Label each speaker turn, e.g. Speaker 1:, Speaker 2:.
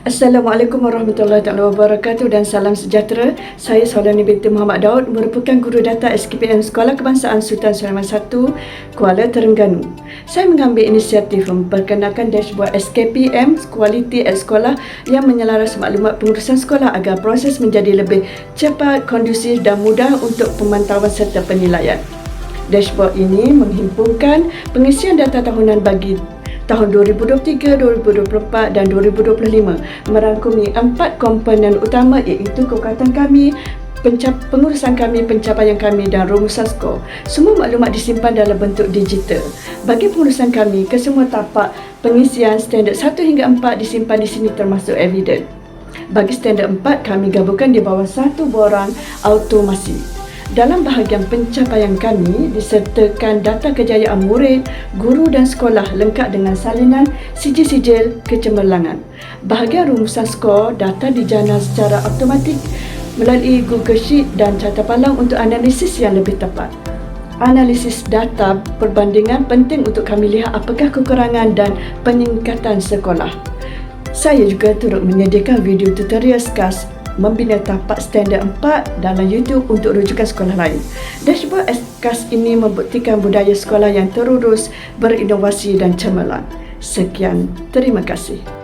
Speaker 1: Assalamualaikum warahmatullahi taala wabarakatuh dan salam sejahtera. Saya Saulani binti Muhammad Daud merupakan guru data SKPM Sekolah Kebangsaan Sultan Sulaiman I, Kuala Terengganu. Saya mengambil inisiatif memperkenalkan dashboard SKPM Quality at Sekolah yang menyelaras maklumat pengurusan sekolah agar proses menjadi lebih cepat, kondusif dan mudah untuk pemantauan serta penilaian. Dashboard ini menghimpunkan pengisian data tahunan bagi tahun 2023, 2024 dan 2025 merangkumi empat komponen utama iaitu kekuatan kami, pencap- pengurusan kami, pencapaian kami dan rumusan skor. Semua maklumat disimpan dalam bentuk digital. Bagi pengurusan kami, kesemua tapak pengisian standard 1 hingga 4 disimpan di sini termasuk evidence. Bagi standard 4, kami gabungkan di bawah satu borang automasi. Dalam bahagian pencapaian kami disertakan data kejayaan murid, guru dan sekolah lengkap dengan salinan sijil-sijil kecemerlangan. Bahagian rumusan skor data dijana secara automatik melalui Google Sheet dan carta palang untuk analisis yang lebih tepat. Analisis data perbandingan penting untuk kami lihat apakah kekurangan dan peningkatan sekolah. Saya juga turut menyediakan video tutorial SCAS membina tapak standard 4 dalam YouTube untuk rujukan sekolah lain. Dashboard SCAS ini membuktikan budaya sekolah yang terurus, berinovasi dan cemerlang. Sekian, terima kasih.